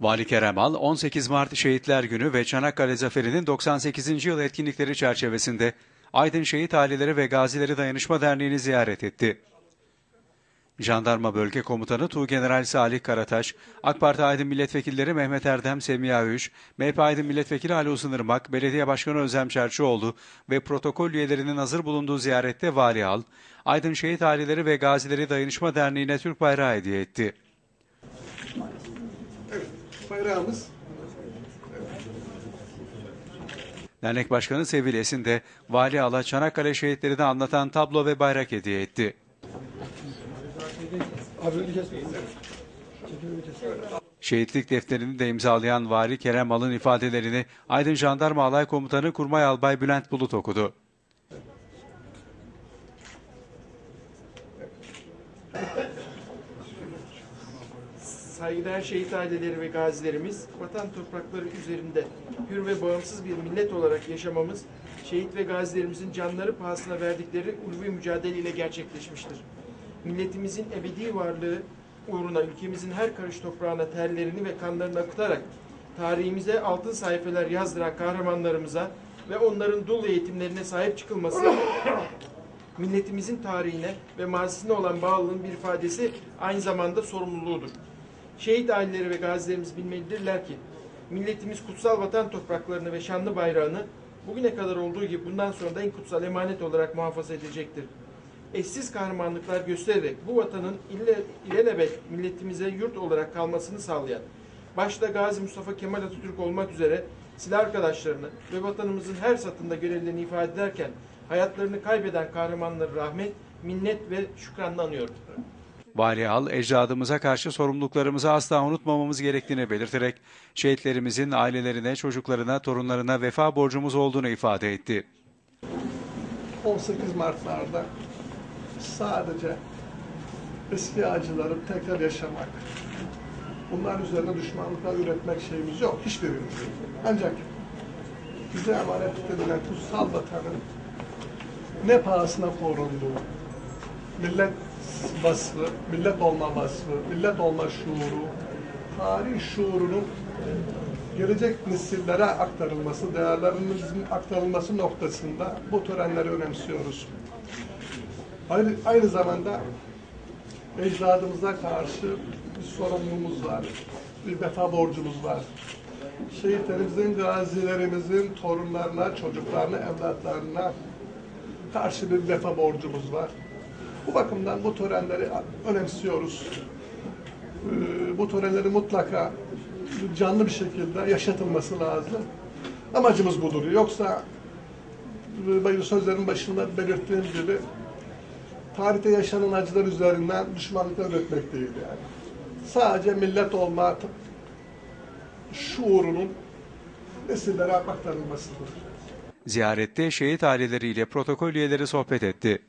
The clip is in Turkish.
Vali Kerem Al, 18 Mart Şehitler Günü ve Çanakkale Zaferi'nin 98. yıl etkinlikleri çerçevesinde Aydın Şehit Aileleri ve Gazileri Dayanışma Derneği'ni ziyaret etti. Jandarma Bölge Komutanı Tuğgeneral Salih Karataş, AK Parti Aydın Milletvekilleri Mehmet Erdem Semiha Üş, MHP Aydın Milletvekili Ali Uzunırmak, Belediye Başkanı Özlem Çerçioğlu ve protokol üyelerinin hazır bulunduğu ziyarette Vali Al, Aydın Şehit Aileleri ve Gazileri Dayanışma Derneği'ne Türk bayrağı hediye etti. Bayrağımız Dernek Başkanı Sevil Esin de Vali Al'a Çanakkale şehitlerini anlatan tablo ve bayrak hediye etti. Şehitlik defterini de imzalayan Vali Kerem Al'ın ifadelerini Aydın Jandarma Alay Komutanı Kurmay Albay Bülent Bulut okudu. Saygıdeğer şehit aileleri ve gazilerimiz vatan toprakları üzerinde hür ve bağımsız bir millet olarak yaşamamız şehit ve gazilerimizin canları pahasına verdikleri ulvi mücadele ile gerçekleşmiştir. Milletimizin ebedi varlığı uğruna ülkemizin her karış toprağına terlerini ve kanlarını akıtarak tarihimize altın sayfeler yazdıran kahramanlarımıza ve onların dul eğitimlerine sahip çıkılması milletimizin tarihine ve mazisine olan bağlılığın bir ifadesi aynı zamanda sorumluluğudur. Şehit aileleri ve gazilerimiz bilmelidirler ki milletimiz kutsal vatan topraklarını ve şanlı bayrağını bugüne kadar olduğu gibi bundan sonra da en kutsal emanet olarak muhafaza edecektir. Eşsiz kahramanlıklar göstererek bu vatanın ille, ilelebet milletimize yurt olarak kalmasını sağlayan, başta Gazi Mustafa Kemal Atatürk olmak üzere silah arkadaşlarını ve vatanımızın her satında görevlerini ifade ederken hayatlarını kaybeden kahramanları rahmet, minnet ve şükranla anıyor. Vali Al, ecdadımıza karşı sorumluluklarımızı asla unutmamamız gerektiğini belirterek şehitlerimizin ailelerine, çocuklarına, torunlarına vefa borcumuz olduğunu ifade etti. 18 Mart'larda sadece eski acıları tekrar yaşamak, bunlar üzerine düşmanlıklar üretmek şeyimiz yok, hiçbirimiz yok. Ancak bize emanet edilen kutsal vatanın ne pahasına korunduğu, millet vasfı, millet olma vasfı, millet olma şuuru, tarih şuurunun gelecek nesillere aktarılması, değerlerimizin aktarılması noktasında bu törenleri önemsiyoruz. Aynı, aynı zamanda ecdadımıza karşı bir sorumluluğumuz var, bir vefa borcumuz var. Şehitlerimizin, gazilerimizin torunlarına, çocuklarına, evlatlarına karşı bir vefa borcumuz var. Bu bakımdan bu törenleri önemsiyoruz. Ee, Bu törenleri mutlaka canlı bir şekilde yaşatılması lazım. Amacımız budur. Yoksa e, sözlerin başında belirttiğim gibi tarihte yaşanan acılar üzerinden düşmanlıklar üretmek değil yani. Sadece millet olma şuurunun nesillere aktarılmasıdır. Ziyarette şehit aileleriyle protokol üyeleri sohbet etti.